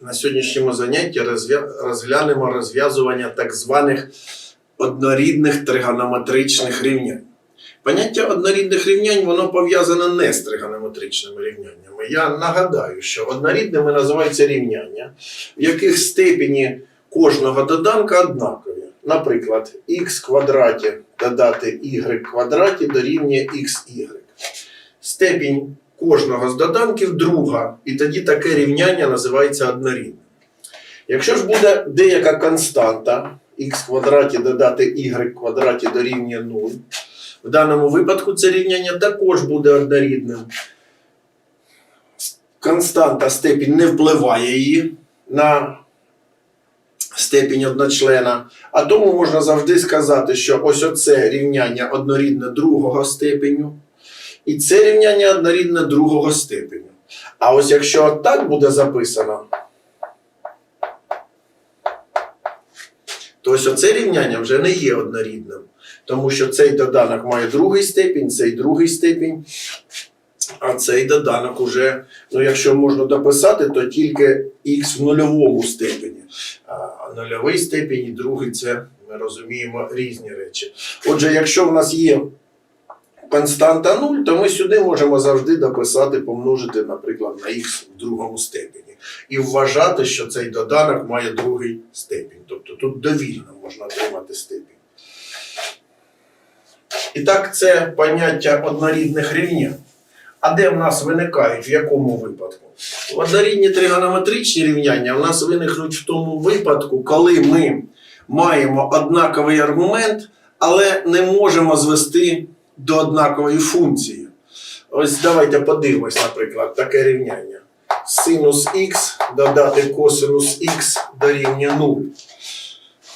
На сьогоднішньому занятті розглянемо розв'язування так званих однорідних тригонометричних рівнянь. Поняття однорідних рівнянь воно пов'язане не з тригонометричними рівняннями. Я нагадаю, що однорідними називаються рівняння, в яких степені кожного доданка однакові. Наприклад, х квадраті додати y квадраті дорівнює xy. Степінь кожного з доданків друга, і тоді таке рівняння називається однорідним. Якщо ж буде деяка константа х квадраті додати y квадраті дорівнює 0, в даному випадку це рівняння також буде однорідним. Константа степінь не впливає її на степінь одночлена, а тому можна завжди сказати, що ось оце рівняння однорідне другого степеню, і це рівняння однорідне другого степеню. А ось якщо так буде записано, то ось оце рівняння вже не є однорідним, тому що цей доданок має другий степінь, цей другий степінь, а цей доданок уже, ну якщо можна дописати, то тільки х в нульовому степені. А нульовий степінь і другий це ми розуміємо різні речі. Отже, якщо в нас є константа 0, то ми сюди можемо завжди дописати, помножити, наприклад, на х в другому степені. І вважати, що цей доданок має другий степінь. Тобто тут довільно можна отримати степінь. І так, це поняття однорідних рівнянь. А де в нас виникають, в якому випадку? Однорідні тригонометричні рівняння в нас виникнуть в тому випадку, коли ми маємо однаковий аргумент, але не можемо звести до однакової функції. Ось давайте подивимось, наприклад, таке рівняння. Синус х додати косинус х дорівнює 0.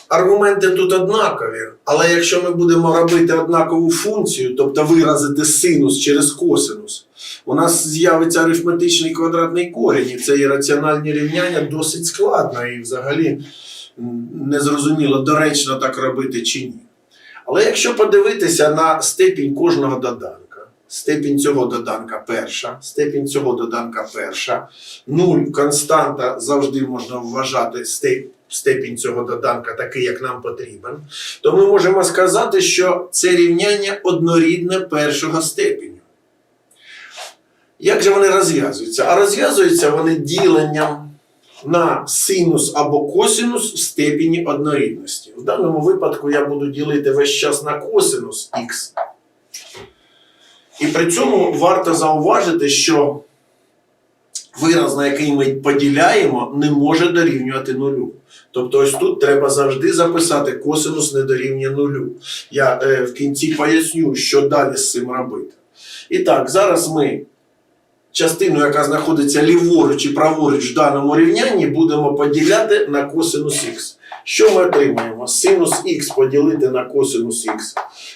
Аргументи тут однакові, але якщо ми будемо робити однакову функцію, тобто виразити синус через косинус, у нас з'явиться арифметичний квадратний корінь, і це ірраціональні рівняння досить складно і взагалі незрозуміло, доречно так робити чи ні. Але якщо подивитися на степінь кожного доданка, степінь цього доданка перша, степінь цього доданка перша, нуль константа завжди можна вважати степінь цього доданка такий, як нам потрібен, то ми можемо сказати, що це рівняння однорідне першого степеню. Як же вони розв'язуються? А розв'язуються вони діленням на синус або косинус в степені однорідності. В даному випадку я буду ділити весь час на косинус х. І при цьому варто зауважити, що вираз, на який ми поділяємо, не може дорівнювати нулю. Тобто, ось тут треба завжди записати косинус не дорівнює нулю. Я е, в кінці поясню, що далі з цим робити. І так, зараз ми частину, яка знаходиться ліворуч і праворуч в даному рівнянні, будемо поділяти на косинус х. Що ми отримаємо? Синус х поділити на косинус х.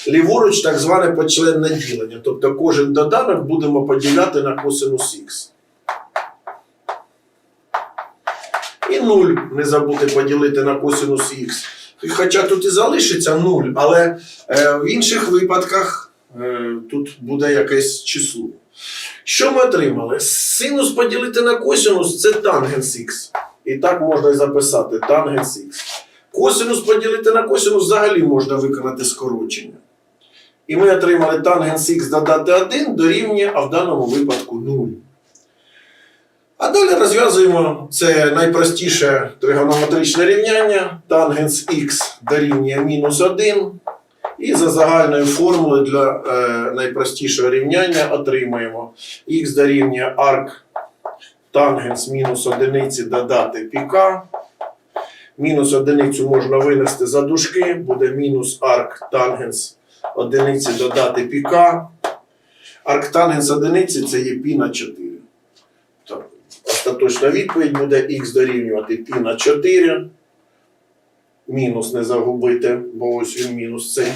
Ліворуч так зване почленне ділення. Тобто кожен доданок будемо поділяти на косинус х. І 0 не забути поділити на косинус х. Хоча тут і залишиться 0, але е, в інших випадках е, тут буде якесь число. Що ми отримали? Синус поділити на косинус це тангенс х. І так можна і записати тангенс х. Косинус поділити на косинус взагалі можна виконати скорочення. І ми отримали тангенс х додати 1 дорівнює, а в даному випадку 0. А далі розв'язуємо це найпростіше тригонометричне рівняння. Тангенс х дорівнює мінус 1. І за загальною формулою для е, найпростішого рівняння отримаємо х дорівнює арк тангенс мінус одиниці додати піка. Мінус одиницю можна винести за дужки, буде мінус арк тангенс одиниці додати піка. Арк тангенс одиниці це є пі на 4. Так, остаточна відповідь буде х дорівнювати пі на 4. Мінус не загубити, бо ось він мінус цей.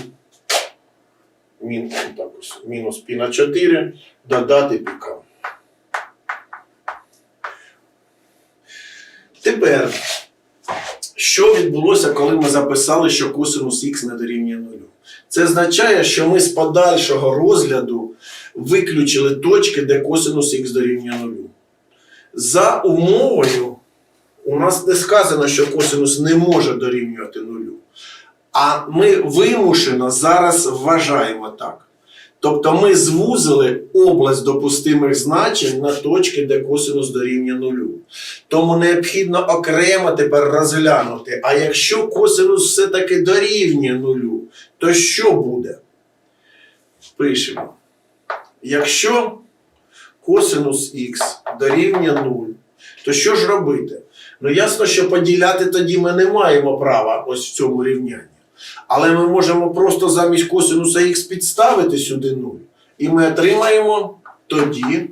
Мін, так ось, мінус пі на 4, додати піка. Тепер, що відбулося, коли ми записали, що косинус х не дорівнює нулю? Це означає, що ми з подальшого розгляду виключили точки, де косинус х дорівнює нулю. За умовою у нас не сказано, що косинус не може дорівнювати нулю. А ми вимушено зараз вважаємо так. Тобто ми звузили область допустимих значень на точки, де косинус дорівнює нулю. Тому необхідно окремо тепер розглянути, а якщо косинус все-таки дорівнює нулю, то що буде? Пишемо. Якщо косинус х дорівнює 0, то що ж робити? Ну ясно, що поділяти тоді ми не маємо права ось в цьому рівнянні. Але ми можемо просто замість косинуса х підставити сюди 0. І ми отримаємо тоді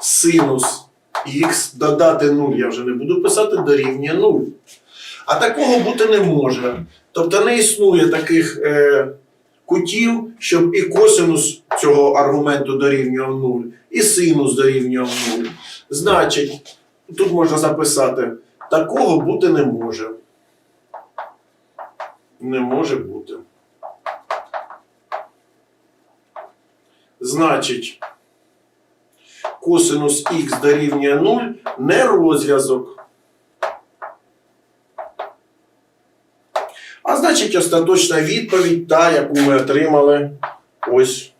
синус х додати 0, я вже не буду писати, дорівнює 0. А такого бути не може. Тобто не існує таких е, кутів, щоб і косинус цього аргументу дорівнював 0, і синус дорівнював 0. Значить, тут можна записати, такого бути не може. Не може бути. Значить, косинус х дорівнює 0 не розв'язок. А значить, остаточна відповідь та, яку ми отримали ось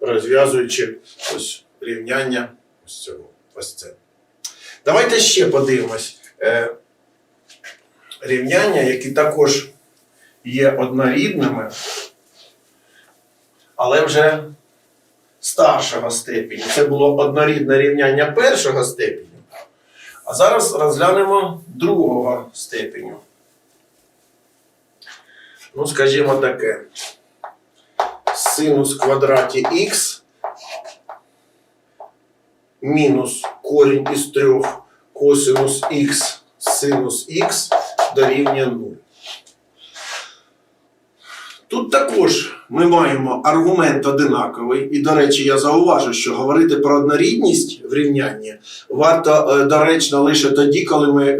розв'язуючи ось рівняння ось цього. Ось це. Давайте ще подивимось е, рівняння, які також є однорідними, але вже старшого степені. Це було однорідне рівняння першого степеню. А зараз розглянемо другого степеню. Ну, скажімо таке. Синус квадраті х мінус корінь із трьох косинус х синус х дорівнює 0. Тут також ми маємо аргумент одинаковий, і, до речі, я зауважу, що говорити про однорідність в рівнянні варто е, доречно лише тоді, коли ми е,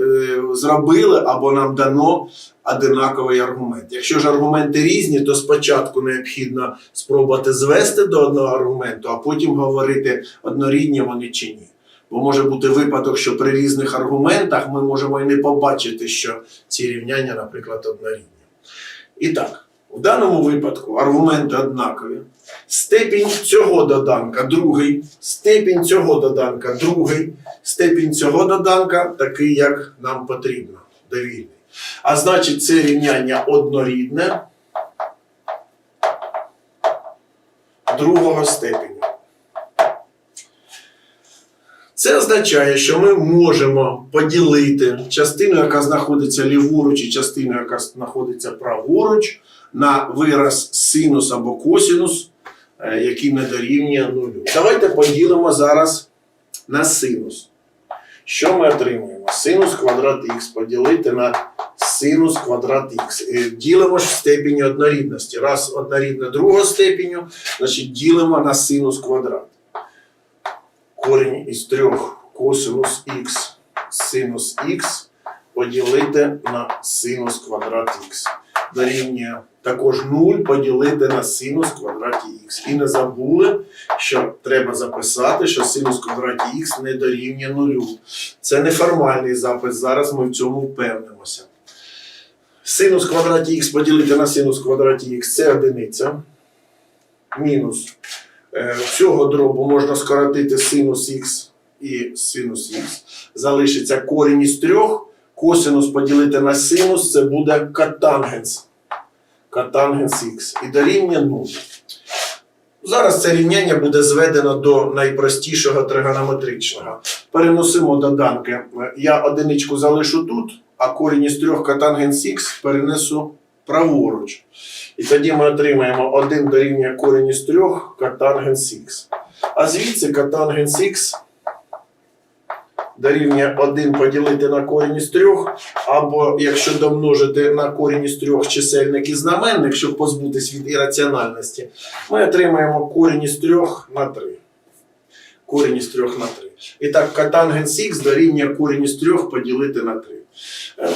зробили або нам дано одинаковий аргумент. Якщо ж аргументи різні, то спочатку необхідно спробувати звести до одного аргументу, а потім говорити однорідні вони чи ні. Бо може бути випадок, що при різних аргументах ми можемо і не побачити, що ці рівняння, наприклад, однорідні. І так. В даному випадку аргументи однакові. Степінь цього доданка другий, степінь цього доданка другий, степінь цього доданка такий, як нам потрібно, довільний. А значить, це рівняння однорідне другого степеня. Це означає, що ми можемо поділити частину, яка знаходиться ліворуч, і частину, яка знаходиться праворуч, на вираз синус або косинус, е, який не дорівнює нулю. Давайте поділимо зараз на синус. Що ми отримуємо? Синус квадрат х поділити на синус квадрат х. Е, Ділимо ж в степені однорідності. Раз однорідне другого степеню, значить ділимо на синус квадрат. Корінь із трьох косинус х синус х поділити на синус квадрат х. Дорівнює також 0 поділити на синус квадраті х. І не забули, що треба записати, що синус квадраті х не дорівнює нулю. Це неформальний запис, зараз ми в цьому впевнимося. Синус квадраті х поділити на синус квадраті х це одиниця. Мінус. Е, Цього дробу можна скоротити синус х і синус х. Залишиться корінь із трьох. Косинус поділити на синус це буде катангенс. Катангенс х. І дорівнює 0. Зараз це рівняння буде зведено до найпростішого тригонометричного. Переносимо доданки. Я одиничку залишу тут, а корінь із трьох катангенс х перенесу праворуч. І тоді ми отримаємо 1 дорівнює корінь із трьох катангенс х. А звідси катангенс х дорівнює 1 поділити на корінь із трьох, або якщо домножити на корінь із трьох чисельник і знаменник, щоб позбутись від ірраціональності, ми отримаємо корінь із трьох на 3. Корінь із трьох на 3. І так, катангенс х дорівнює корінь із трьох поділити на 3. Е,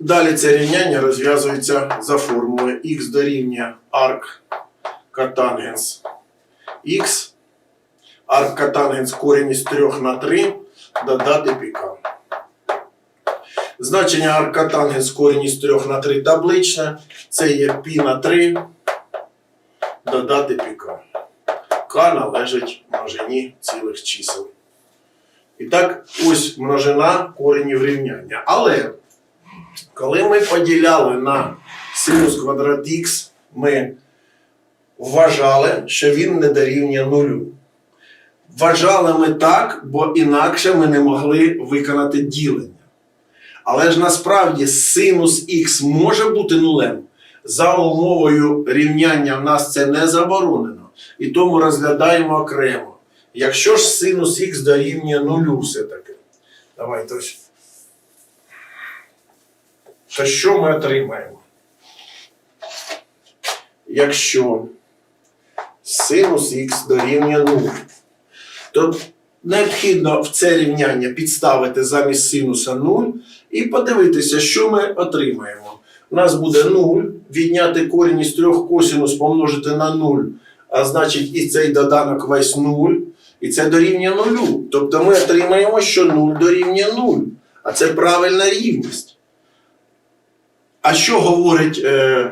Далі це рівняння розв'язується за формулою х дорівнює арк катангенс х, арк катангенс корінь із 3 на 3 додати піка. Значення аркатангенс корінь із 3 на 3 табличне. Це є пі на 3. Додати піка. К належить множині цілих чисел. І так, ось множина коренів рівняння. Але коли ми поділяли на синус квадрат х, ми вважали, що він не дорівнює нулю. Вважали ми так, бо інакше ми не могли виконати ділення. Але ж насправді синус х може бути нулем. За умовою рівняння в нас це не заборонено. І тому розглядаємо окремо. Якщо ж синус х дорівнює нулю все-таки. Давайте ось. То що ми отримаємо? Якщо синус х дорівнює 0, то необхідно в це рівняння підставити замість синуса 0 і подивитися, що ми отримаємо. У нас буде 0, відняти корінь із 3 косинус помножити на 0, а значить і цей доданок весь 0, і це дорівнює 0. Тобто ми отримаємо, що 0 дорівнює 0. А це правильна рівність. А що говорить е,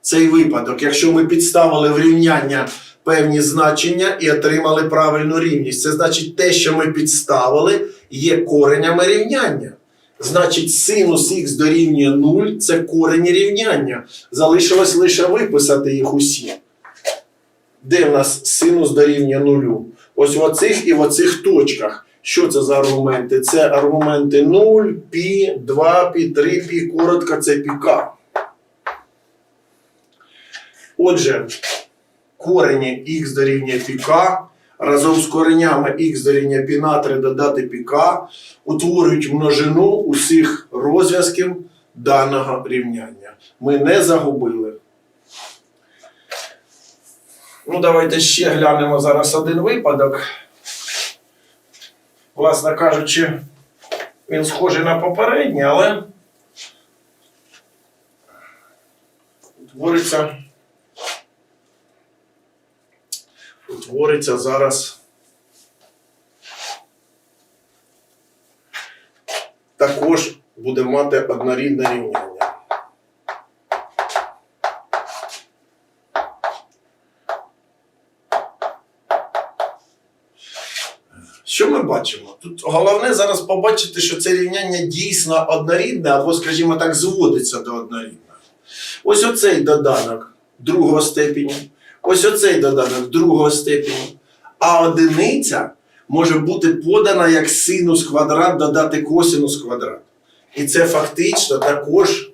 цей випадок, якщо ми підставили в рівняння певні значення і отримали правильну рівність? Це значить, те, що ми підставили, є коренями рівняння. Значить, синус х дорівнює 0 це корені рівняння. Залишилось лише виписати їх усі. Де в нас синус дорівнює 0? Ось в оцих і в оцих точках. Що це за аргументи? Це аргументи 0, пі, 2 пі, 3 пі, коротко це піка. Отже, корені х дорівнює піка, разом з коренями х дорівнює пі на 3 додати піка, утворюють множину усіх розв'язків даного рівняння. Ми не загубили. Ну, давайте ще глянемо зараз один випадок. Власне кажучи, він схожий на попередній, але утвориться, утвориться зараз також буде мати однорідне рівняння. Що ми бачимо? Тут головне зараз побачити, що це рівняння дійсно однорідне, або, скажімо так, зводиться до однорідного. Ось оцей доданок другого степені, ось оцей доданок другого степені. А одиниця може бути подана як синус квадрат додати косинус квадрат. І це фактично також.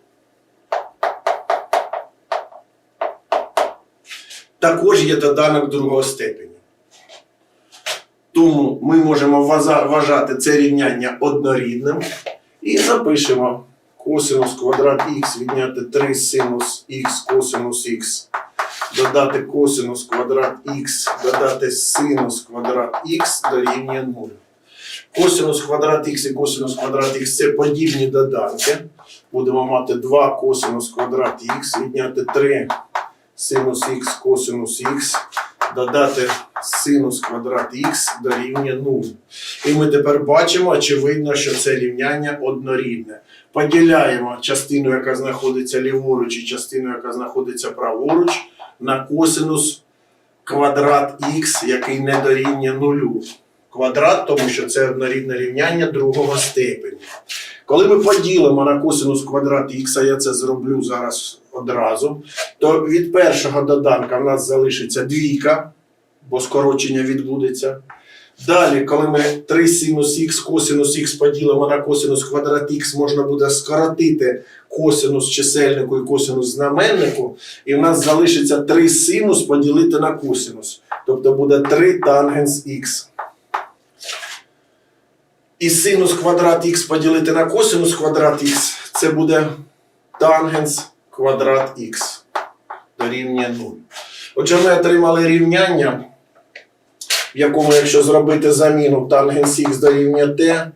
Також є доданок другого степені. Тому ми можемо вважати це рівняння однорідним і запишемо косинус квадрат х відняти 3 синус х косинус х, додати косинус квадрат х, додати синус квадрат х дорівнює 0. Косинус квадрат х і косинус квадрат х це подібні доданки. Будемо мати 2 косинус квадрат х відняти 3 синус х косинус х додати синус квадрат х дорівнює 0. І ми тепер бачимо, очевидно, що це рівняння однорідне. Поділяємо частину, яка знаходиться ліворуч, і частину, яка знаходиться праворуч, на косинус квадрат х, який не дорівнює нулю. Квадрат, тому що це однорідне рівняння другого степені. Коли ми поділимо на косинус квадрат х, я це зроблю зараз одразу, то від першого доданка в нас залишиться двійка, бо скорочення відбудеться. Далі, коли ми 3 синус х, косинус х поділимо на косинус квадрат х, можна буде скоротити косинус чисельнику і косинус знаменнику, і в нас залишиться 3 синус поділити на косинус. Тобто буде 3 тангенс х. І синус квадрат х поділити на косинус квадрат х, це буде тангенс квадрат х дорівнює 0. Отже, ми отримали рівняння, в якому, якщо зробити заміну тангенс х дорівнює t,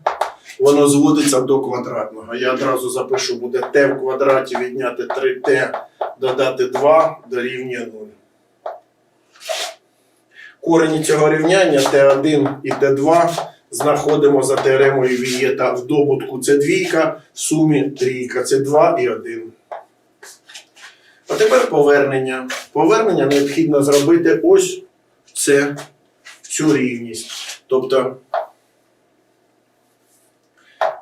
воно зводиться до квадратного. Я одразу запишу, буде t в квадраті відняти 3t, додати 2 дорівнює 0. Корені цього рівняння t1 і t2 знаходимо за теоремою Вієта в добутку це двійка, в сумі трійка, це 2 і 1. А тепер повернення. Повернення необхідно зробити ось в це, цю рівність. Тобто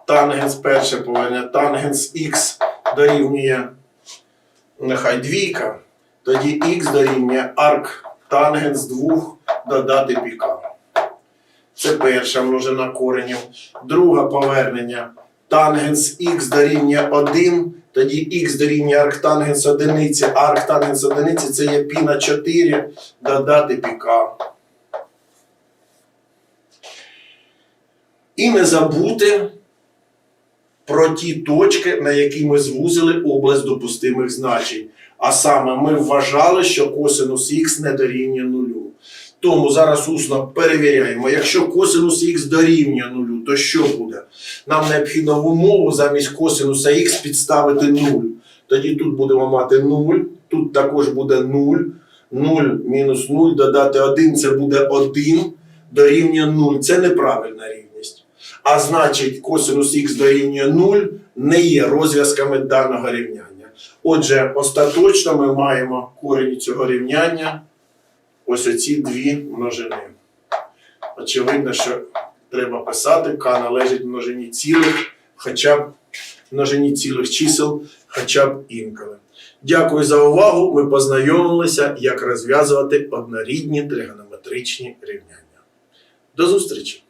тангенс перше повернення, тангенс х дорівнює нехай двійка, тоді х дорівнює арк тангенс 2 додати піка. Це перша множина коренів. Друге повернення. Тангенс х дорівнює 1, тоді х дорівнює арктангенс одиниці, а арктангенс одиниці це є пі на 4 додати піка. І не забути про ті точки, на які ми звузили область допустимих значень. А саме ми вважали, що косинус х не дорівнює нулю. Тому зараз усно перевіряємо. Якщо косинус х дорівнює нулю, то що буде? Нам необхідно в умову замість косинуса х підставити 0. Тоді тут будемо мати 0, тут також буде 0. 0 мінус 0 додати 1 це буде 1 дорівнює 0. Це неправильна рівність. А значить, косинус х дорівнює 0 не є розв'язками даного рівняння. Отже, остаточно ми маємо корінь цього рівняння ось оці дві множини. Очевидно, що треба писати, К належить множині цілих, хоча б множині цілих чисел, хоча б інколи. Дякую за увагу. Ми познайомилися, як розв'язувати однорідні тригонометричні рівняння. До зустрічі!